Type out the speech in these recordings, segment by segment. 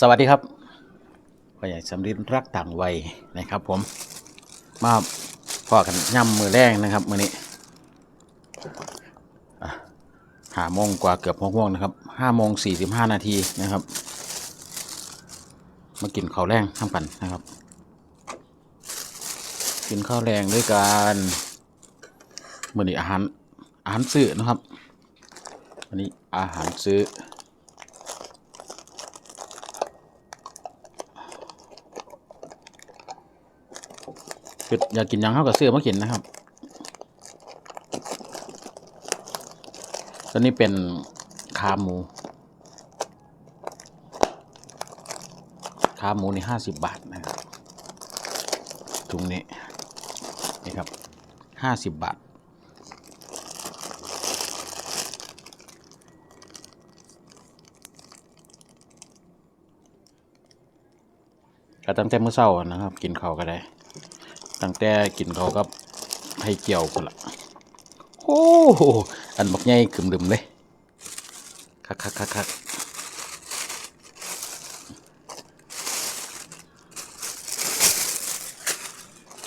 สวัสดีครับพ่อใหญ่สำริดรักต่างวัยนะครับ ผม มาพ่อกันย่ำมือแรกนะครับมือนี้ห้าโมงกว่าเกือบหกโมงนะครับห้าโมงสี่สิบห้านาทีนะครับ มากินข้าวแรงทำกันนะครับ กินข้าวแรงด้วยกันมือนี้อาหารอาหารซื้อนะครับ อันนี้อาหารซื้อ คืออยากกินยังเข้ากับเสื้อมากินนะครับตอนนี้เป็นขาหมู ขาหมูนี่ห้าสิบบาทนะครับถุงนี้นี่ครับห้าสิบบาทก็ตั้งแต่เมื่อเช้านะครับ กินข้าวก็ได้ ตั้งแต่กินเขากับให้เกี่ยวคนละโอ้โหอันบักใหญ่ขึ้มลืมเลยคักคักคักคัก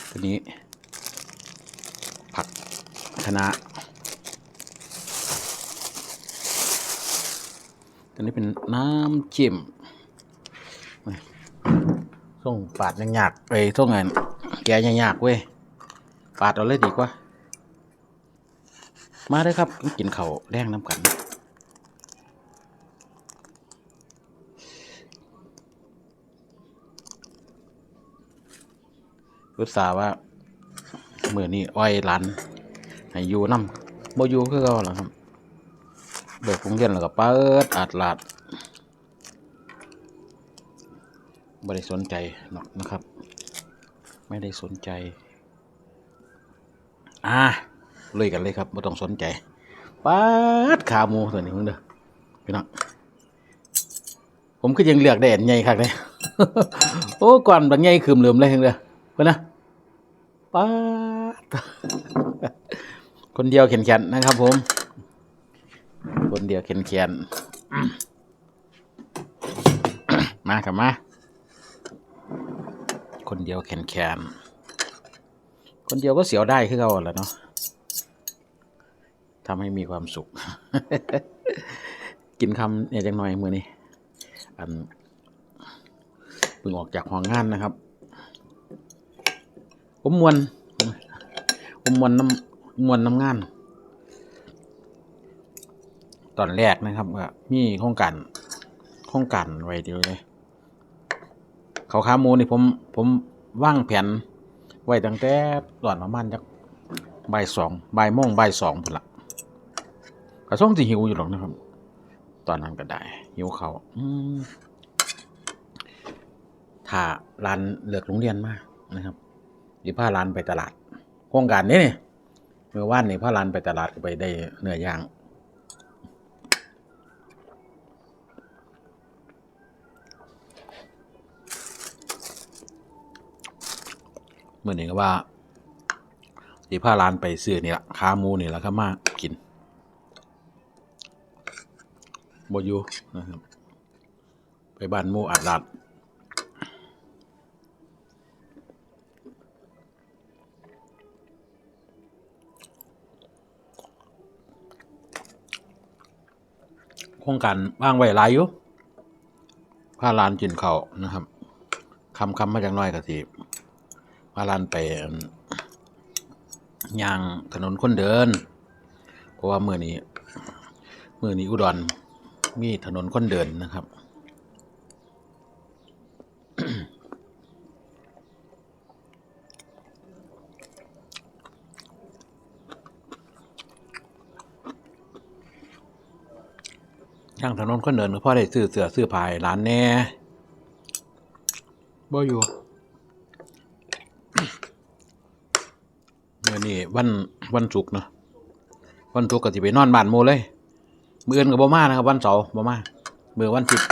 ทีนี้ ผักคะน้าตัวนี้เป็นน้ำจิ้มส่งปาดยังยากไปส่งไง กยังยากเว้ยปาดเอาเลยดีกว่า มาเลยครับกินข้าวแรงน้ำกันรุษาห์ว่าเมื่อนี้อ้อยหลันให้อยู่น้ำบ่อยู่คือเขาหรอครับเบิกโรงเรียนแล้วก็เปิดอาดลาดบ่ได้สนใจหรอกนะครับ ไม่ได้สนใจ อ่าลุยกันเลยครับไม่ต้องสนใจปัดขาหมูตัวนี้มึงเด้อพี่น้องผมก็ยังเลือกได้อันใหญ่ครับเลยโอ้ก่อนบางใหญ่คืมเหลื่อมเลยเด้อเพื่อนนะปัดคนเดียวเข็นแขนนะครับ ผม คนเดียวเข็นแขนมาครับมา คนเดียวแขนแขนคนเดียวก็เสียวได้คือเขาแหละเนาะทำให้มีความสุข กินคำเนี่ยจังหน่อยมือนี้อันเพิ่งออกจากห้องงานนะครับผมมวนผมมวนน้ำมวนน้ำงาน ตอนแรกนะครับว่ามีโครงการโครงการไว้เดียวเลย เขาขาหมูนี่ผมผมว่างแผนไว้ตั้งแต่ตอนประมาณจักบ่ายสองบ่ายโมงบ่ายสองพุ่นละกระส่งสิหิวอยู่หรอกนะครับ ตอนนั้นก็ได้หิวเขาอืมถ้าร้านเลือกโรงเรียนมากนะครับดีพาร้านไปตลาดโครงการนี้นี่เมื่อวานนี่พาร้านไปตลาดก็ไปได้เนื้อย่าง มื่อนี้ก็ว่าดีพาร้านไปซื้อนี่ละขาหมูนี่ละก็มากินบอยู่นะครับ ไปบ้านหมูอัดลาดโครงการว่างไว้หลายอยู่พาร้านกินเขานะครับคำคำมาจากน้อยกะที พาลานไปอั่นย่างถนนคนเดิน เพราะว่าเมื่อนี้เมื่อนี้อุดรมีถนนคนเดินนะครับย่างถนนคนเดินก็พ่อได้ซื้อเสือซื้อผ้าร้านแน่บ่อยู่ เมื่อนี้ วันวันศุกร์เนาะวันศุกร์ก็สิไปนอนบ้านโมเลยมื่ออื่นกับบ่มานะครับวันเสาร์บ่มาเมื่อวันอาทิตย์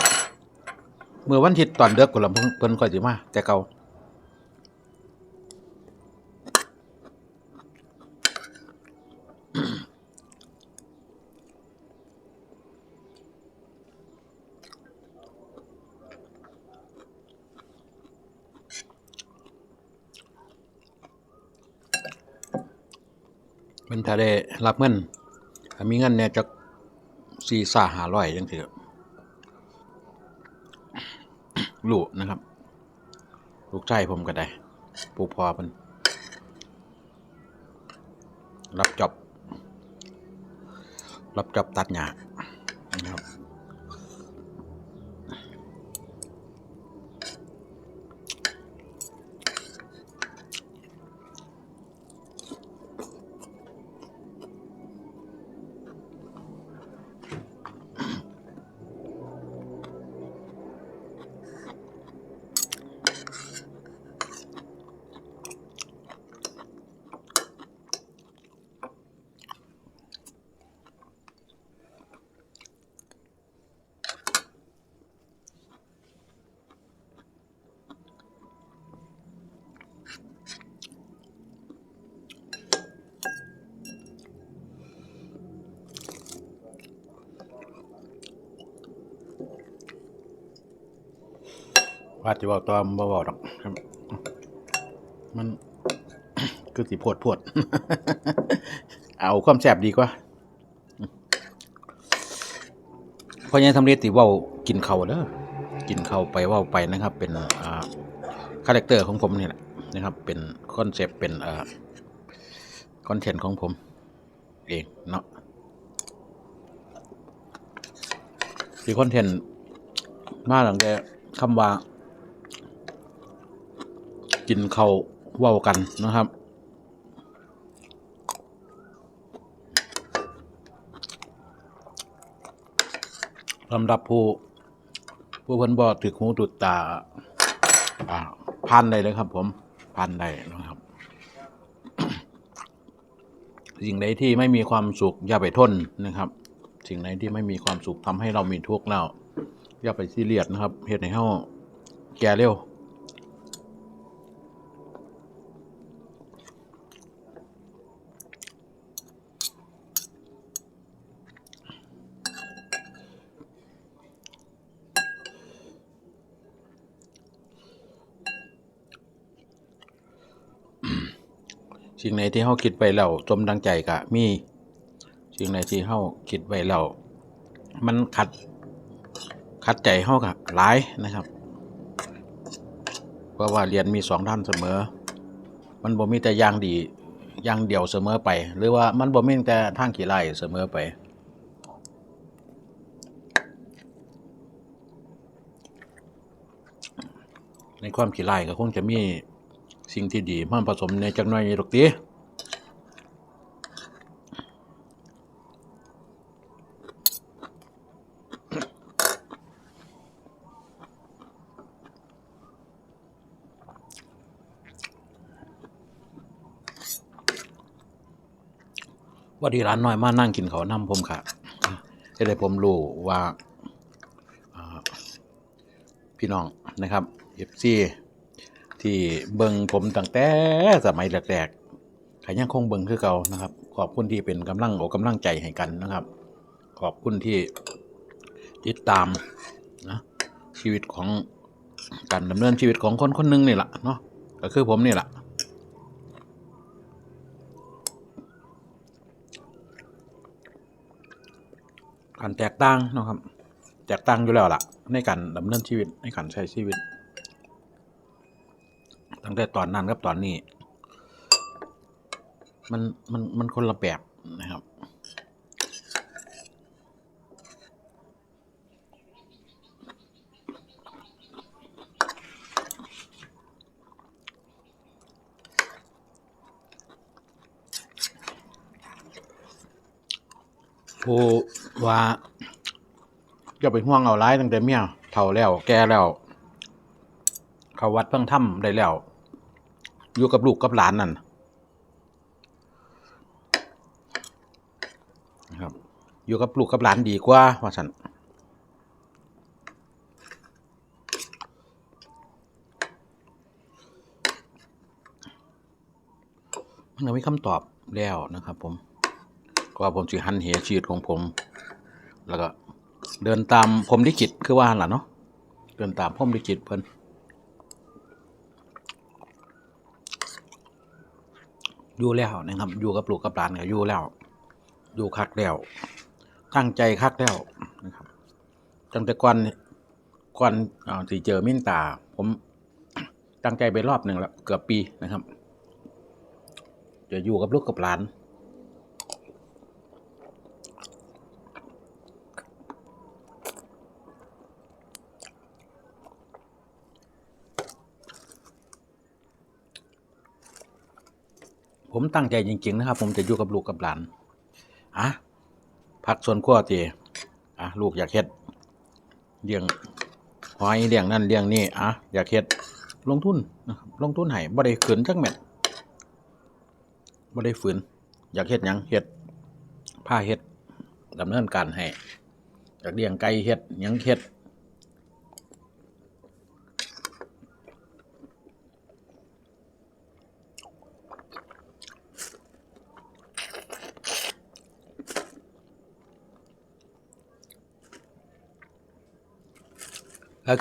มื้อวันอาทิตย์ตอนเด็กพุ่นล่ะเพิ่นเพิ่นค่อยสิมาแต่เก่า มันถ้าได้รับเงินถ้ามีเงินเนี่ยจะสี่สาหาร้อยยังถือลูกนะครับ ลูกชายผมก็ได้ปูพอมันรับจบรับจบตัดหญ้านะครับ ว่าจะบอกตัวมันบ่บอกดอกครับ มันคือสิโพดโพดเอาความแสบดีกว่าเพราะยังทำเรติว่ากินเขาวเด้อกินเขาวไปว่าไปนะครับ เป็นอ่าคาแรคเตอร์ของผมนี่แหละนะครับ เป็นคอนเซปต์เป็นอ่าคอนเทนต์ของผม เองเนาะที่คอนเทนต์มาหลังแต่คำว่า กินเขาวเว้ากันนะครับสำหรับผู้ ผู้เพิ่นบ่ถึกหูตุดตาอ่าพันได้เลยครับ ผมพันได้นะครับ สิ่งใดที่ไม่มีความสุขอย่าไปทนนะครับ สิ่งใดที่ไม่มีความสุขทำให้เรามีทุกข์แล้วอย่าไปซีเรียสนะครับเฮ็ดให้เฮาแก่เร็ว สิ่งไหนที่เฮาคิดไปแล้วสมดังใจก็มี สิ่งไหนที่เฮาคิดไว้แล้วมันขัดขัดใจเฮาก็หลายนะครับ เพราะว่าเรียนมีสองด้านเสมอ มันบ่มีแต่อย่างดีอย่างเดียวเสมอไป หรือว่ามันบ่มีแต่ทางขี้ไล่เสมอไปในความขี้ไล่ก็คงจะมี สิ่งที่ดีมาผสมในจักหน่อยดอกติว่าที่ร้านน้อยมานั่งกินเขาน้ำผมค่ะจะได้ผมรู้ว่าอ่าพี่น้องนะครับเอฟซี ที่เบิงผมตั้งแต่สมัยแรกๆขยังคงเบิงคือเก่านะครับ ขอบคุณที่เป็นกำลังอกกำลังใจให้กันนะครับ ขอบคุณที่ติดตามนะชีวิตของการดำเนินชีวิตของคนคนหนึ่งนี่แหละเนาะก็คือผมนี่แหละการแตกต่างนะครับ แตกต่างอยู่แล้วล่ะ ในการดำเนินชีวิตในการใช้ชีวิต ตั้งแต่ตอนนั้นกับตอนนี้ มันมันมันคนละแบบนะครับผู้ว่าอย่าไปห่วงเอาร้ายตั้งแต่เมียเฒ่าแล้วแก่แล้ว เขาวัดเพิ่งถ้ำได้แล้ว อยู่กับลูกกับหลานนั่นนะครับ อยู่กับลูกกับหลานดีกว่าว่าสันมันก็มีคำตอบแล้วนะครับ ผมก็ผมสิหันเหชีวิตของผม แล้วก็เดินตามพรมลิขิตคือว่าล่ะเนาะเดินตามพรมลิขิตเพิ่น อยู่แล้วนะครับอยู่กับลูกกับหลานก็อยู่แล้ว อยู่คักแล้วตั้งใจคักแล้วนะครับตั้งแต่ก่อนก่อนสี่เจอมิ้นตา ผมตั้งใจไปรอบหนึ่งแล้วเกือบปีนะครับ จะอยู่กับลูกกับหลาน ผมตั้งใจจริง ๆ นะครับ ผมจะอยู่กับลูกกับหลานอะพักส่วนขั้วตีอะลูกอยากเฮ็ดเลี้ยงหอยเลี้ยงนั่นเลี้ยงนี่อะอยากเฮ็ดลงทุนนะครับลงทุนให้บ่ได้ขืนจักแมทบ่ได้ฝืน อยากเฮ็ดหยังเฮ็ดผ้าเฮ็ดดำเนินการให้อยากเลี้ยงไก่เฮ็ดหยังเฮ็ด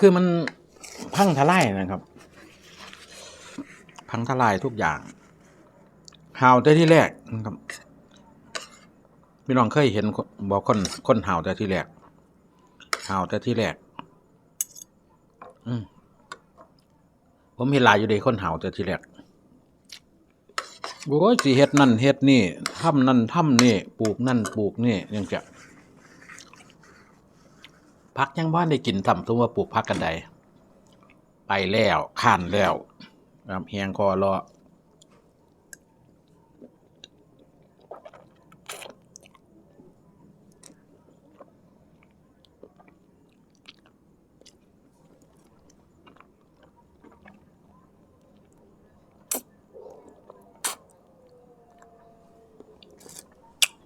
คือมันพังทลายนะครับ พังทลายทุกอย่างหาวแต่ที่แรกนะครับพี่น้องเคยเห็นบอกคนคนหาวแต่ที่แรกหาวแต่ที่แรก อืมผมเห็นลายอยู่เดีคนหาวแต่ที่แรกโอ้ยสิเฮ็ดนั่นเฮ็ดนี่ทำนั่นทำนี่ปลูกนั่นปลูกนี่ยังจะ พักยังบ้านได้กินทำตัวว่าปลูกพักกันใด ไปแล้วข้านแล้วครับเฮียงคอรอ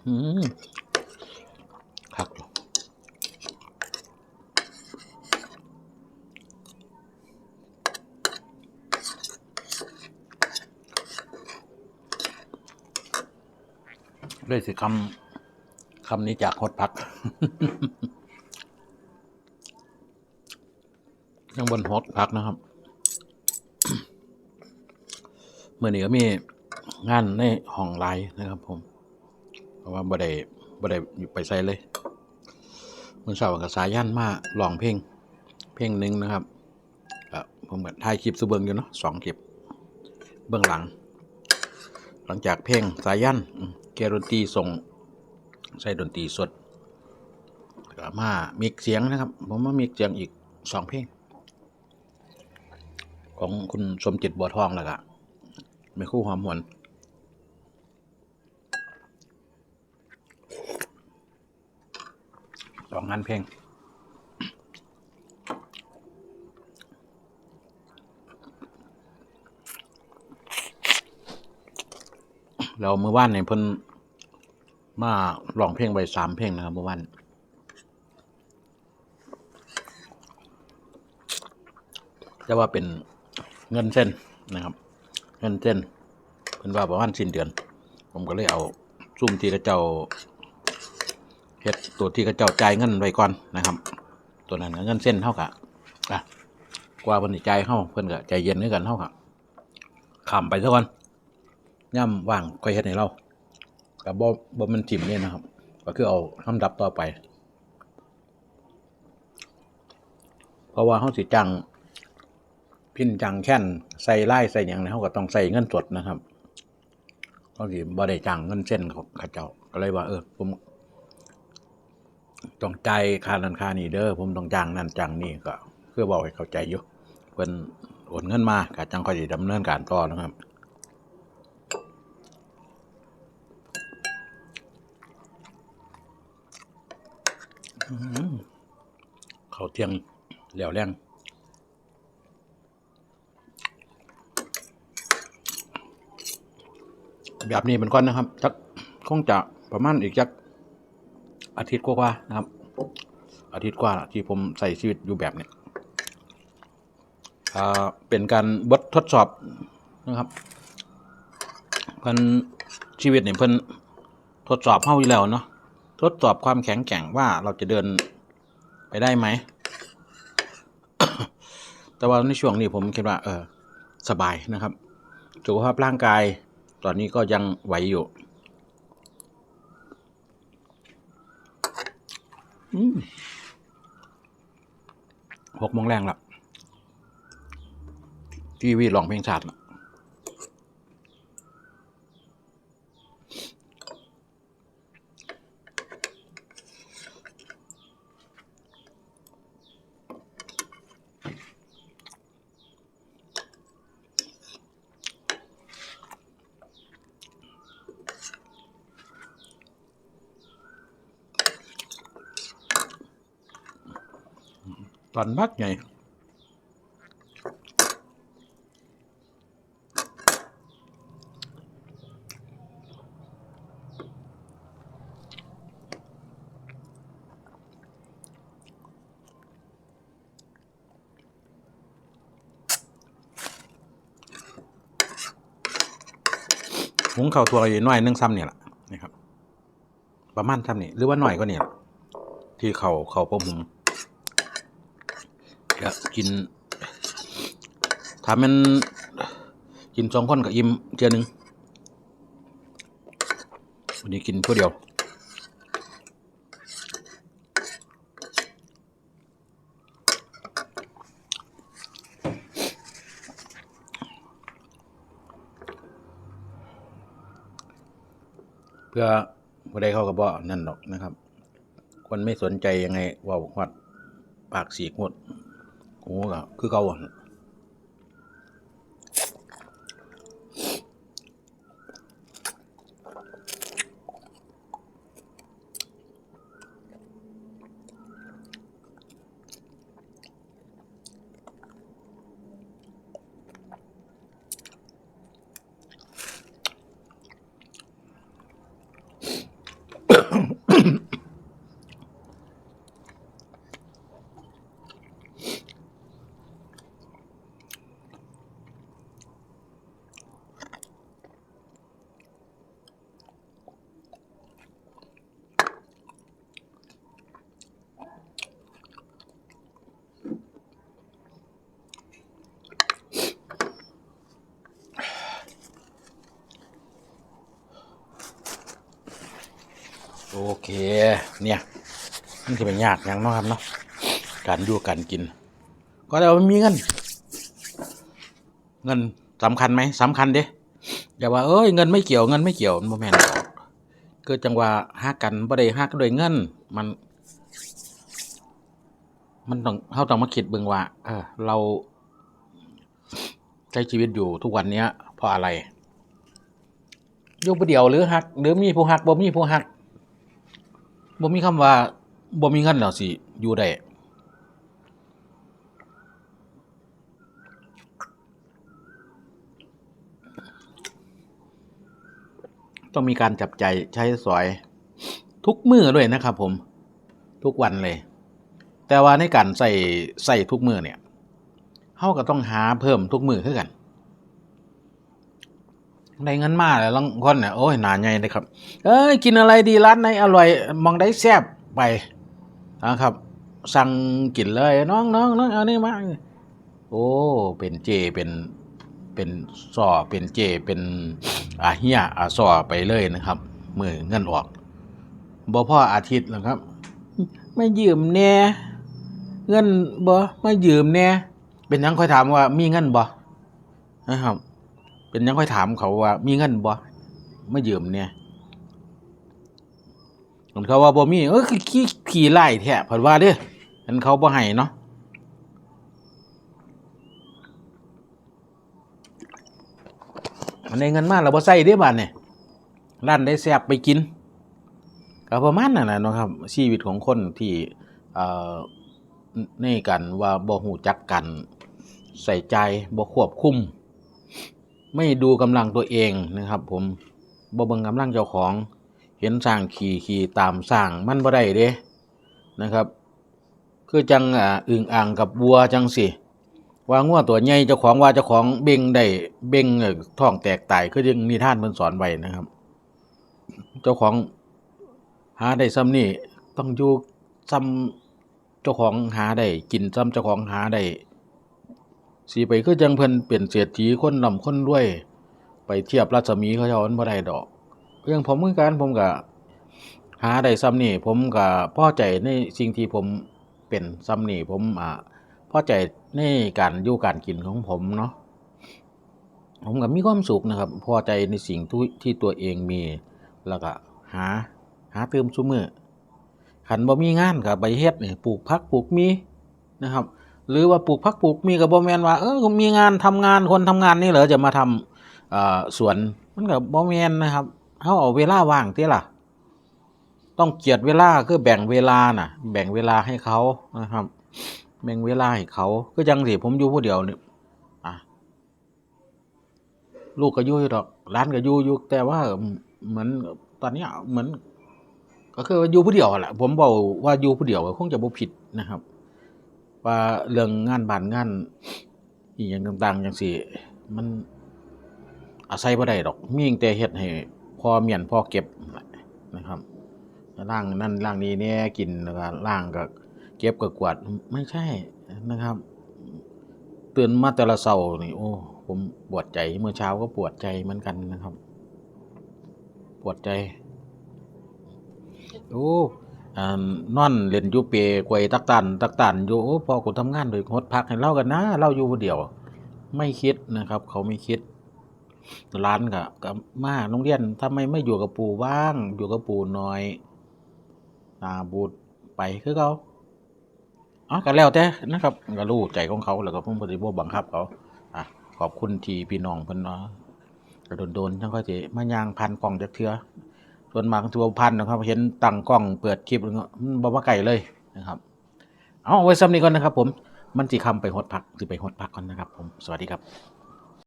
อืม ด้วยสิคำคำนี้จากฮดพักยังบนฮดพักนะครับเมื่อนี้ก็มีงานในห้องไลน์นะครับผม เพราะว่าบ่ได้บ่ได้อยู่ไปใส่เลยเมื่อเช้ากับสายันมาลองเพลงเพลงหนึ่งนะครับก็ผมก็ถ่ายคลิปสุเบิงอยู่เนาะสองคลิป เบื้องหลัง หลังจากเพลงสายันอืม แกดนตรีส่งใส่ดนตรีสดก็มามีเสียงนะครับ ผมว่ามีเสียงอีกสองเพลง ของคุณสมจิตบัวทองแล้วก็ไม่คู่หอมหวนสองงานเพลง เราเมื่อวานเนี่ยเพิ่นมาร้องเพลงไปสามเพลงนะครับเมื่อวานจะว่าเป็นเงินเส้นนะครับ เงินเส้นเพิ่นว่าประมาณสิ้นเดือน ผมก็เลยเอาซุ่มที่กระเจ้าเฮ็ดตัวที่กระเจ้าจ่ายเงินไว้ก่อนนะครับ ตัวนั้นเงินเส้นเท่ากับอะกว่าเพิ่นจ่ายเฮาเพิ่นก็ใจเย็นด้วยกันเท่ากับข้ามไปซะก่อน ย่ำว่างค่อยเฮ็ดให้เรากับบ่บ่มันถิ่มเนี่ยนะครับ ก็คือเอาลำดับต่อไป เพราะว่าเฮาสิจังพินจังแค่นใส่ไล่ใส่หยังเนี่ยเฮาก็ต้องใส่เงินสดนะครับเฮาสิบ่ได้จังเงินเส้นของเขาเจ้าก็เลยว่า เออผมต้องจ่ายค่านั้นค่านี้เด้อผมต้องจ้างนั่นจ้างนี่ก็คือบอกให้เข้าใจอยู่เพิ่นโอนเงินมาก็จังค่อยสิดำเนินการต่อนะครับ เขาวเที่ยงเหลวแรงแบบนี้เป็นก้อนนะครับจักคงจะประมาณอีกจักอาทิตย์กว่าๆนะครับ อาทิตย์กว่าที่ผมใส่ชีวิตอยู่แบบนี้อ่าเป็นการบททดสอบนะครับเพิ่นชีวิตเนี่ยเพิ่นทดสอบเข้าอยู่แล้วเนาะ ทดสอบความแข็งแกร่งว่าเราจะเดินไปได้ไหม แต่ว่าในช่วงนี้ผมคิดว่า เออ สบายนะครับ สุขภาพร่างกาย ตอนนี้ก็ยังไหวอยู่หกโมงแรงละทีวีร้องเพลงชาติละ ตอนพักไงหุงข้าวตัวอยู่น่อยนึงซ้ำเนี่ยแหละนี่ครับ ประมาณซ้ำนี่หรือว่าหน่อยก็เนี่ยที่เขาเขาประหุง ก็กินถ้ามันกินสองคนกับอิ่มเทียหนึงวันนี้กินผู้เดียวเพื่อผู้ใดเข้ากับบ่นั่นหรอกนะครับ คนไม่สนใจยังไงว่าวัดปากสีกหมด โอ้ก็คือเเค เนี่ย มันจะเป็นยากอย่างเนาะครับเนาะ การอยู่การกิน ก็แต่ว่ามีเงิน เงินสำคัญไหมสำคัญเด้อย่าว่า เอ้ย เงินไม่เกี่ยว เงินไม่เกี่ยวโมันบ่แม่นดอกเกิดจังหว่าฮักกันบ่ได้ฮักด้วยเงิน มัน มันต้องเฮาต้องมาคิดเบิ่งว่า เออ เราใช้ชีวิตอยู่ทุกวันเนี้ยเพราะอะไรอยู่ผู้เดียวหรือฮัก หรือมีผู้ฮักบ่มีผู้ฮัก บ่มีคำว่าบ่มีเงินแล้วสิ อยู่ได้ต้องมีการจับใจใช้สอย ทุกมือด้วยนะครับผมทุกวันเลย แต่ว่าในการใส่ใส่ทุกมือเนี่ยเฮาก็ต้องหาเพิ่มทุกมือคือกัน ได้เงินมาแล้วลางคนเนี่ยโอ้ยหนาใหญ่เลยครับ เอ้ยกินอะไรดีร้านไหนอร่อยมองได้แซ่บไปนะครับ สั่งกินเลยน้องน้องน้องเอานี่มาโอ้เป็นเจเป็นเป็นซอเป็นเจเป็นอาเฮียอาซอไปเลยนะครับมือเงินออกบ่พ่ออาทิตย์หรอครับไม่ยืมแน่เงินบ่ไม่ยืมแน่เป็นยังค่อยถามว่ามีเงินบ่นะครับ เป็นยังค่อยถามเขาว่า มีเงินบ่ไม่ยืมเนี่ยผมเขาว่าบ่มีเออคือขี้ขี่ไล่แท้เพิ่นว่าเด้ออันเขาบ่ให้เนาะมันได้เงินมาแล้วบ่ใส่เด้บาดนี่ยร้านได้แซ่บไปกินก็ประมาณนั้นแหละนะครับ ชีวิตของคนที่เอ่อในกันว่าบ่หูจักกัน ใส่ใจบ่ควบคุม ไม่ดูกำลังตัวเองนะครับ ผมบ่เบิ่งกำลังเจ้าของ เห็นสร้างขี่ขี่ตามสร้างมันบ่ได้เด้นะครับ คือจังอ่าอึ่งอ่างกับวัวจังสิว่างัวตัวใหญ่เจ้าของว่าเจ้าของเบ่งได้เบ่งท่อท้องแตกตายคือยังนิทานเพิ่นสอนไว้นะครับ เจ้าของหาได้ซ้ำนี่ต้องอยู่ซ้ำเจ้าของหาได้กินซ้ำเจ้าของหาได้ สิไปคือจังเพิ่นเป็นเศรษฐีคนร่ำคนรวย ไปเทียบรัศมีเขาเจ้ามันบ่ได้ดอก เรื่องผมเหมือนกันผมก็หาได้ซ้ำนี่ผมก็พอใจในสิ่งที่ผมเป็นซ้ำนี่ผมอ่าพอใจในการอยู่การกินของผมเนาะผมก็มีความสุขนะครับ พอใจในสิ่งที่ที่ตัวเองมีแล้วก็หาหาเติมซุมือขันบ่มีงานก็ไปเฮ็ดนี่ปลูกพักปลูกมีนะครับ หรือว่าปลูกพักปลูกมีก็บ่แมนว่าเออมีงานทำงานคนทำงานนี่เหรอจะมาทำอ่าสวนมันก็บ่แมนนะครับเฮาเอาเวลาว่างติล่ะ ต้องเกียดเวลาคือแบ่งเวลาน่ะ แบ่งเวลาให้เขานะครับ แบ่งเวลาให้เขาก็จังสิผมอยู่ผู้เดียวนี่อะลูกก็ยู่ยู่ดอกร้านก็ยู่อยู่แต่ว่าเหมือนตอนนี้เหมือน ก็คือว่าอยู่ผู้เดียวแหละผมบอกว่าอยู่ผู้เดียวคงจะบ่ผิดนะครับ ว่าเรื่องงานบ้านงานอีหยังต่างๆจังซี่มันอาศัยบ่ได้ดอกมีแต่เฮ็ดให้พอเมียนพอเก็บนะครับล่างนั่นล่างนี้เนี่ยกินแล้วก็ล่างก็เก็บก็กวาดไม่ใช่นะครับตื่นมาแต่ละเช้านี่โอ้ผมปวดใจเมื่อเช้าก็ปวดใจเหมือนกันนะครับ ปวดใจ โอ้ นอนเล่นอยู่เปกวยตักตันตักตันอยู่โอ้พอกูทำงานโดยงดพักให้เล่ากันนะเล่าอยู่เดียว ไม่คิดนะครับ เขาไม่คิด ร้านกับกับมาโรงเรียนทำไมไม่อยู่กับปู่บ้าง อยู่กับปู่น่อยอาบูดไปคือเขาอ๋อก็แล้วแต่นะครับก็รู้ใจของเขาแล้วก็ผมปฏิบัติบังคับเขาอะขอบคุณทีพี่น้องเพิ่นเนาะโดนๆจังค่อยสิมายางพันกล่องจักเทือ ส่วนมากตัวพันนะครับเห็นตั้งกล้องเปิดคลิปมันบ่าไก่เลยนะครับ เอาไว้ซ้ำนี้ก่อนนะครับ ผมมันจีคำไปหดพักคือไปหดพักก่อนนะครับ ผมสวัสดีครับ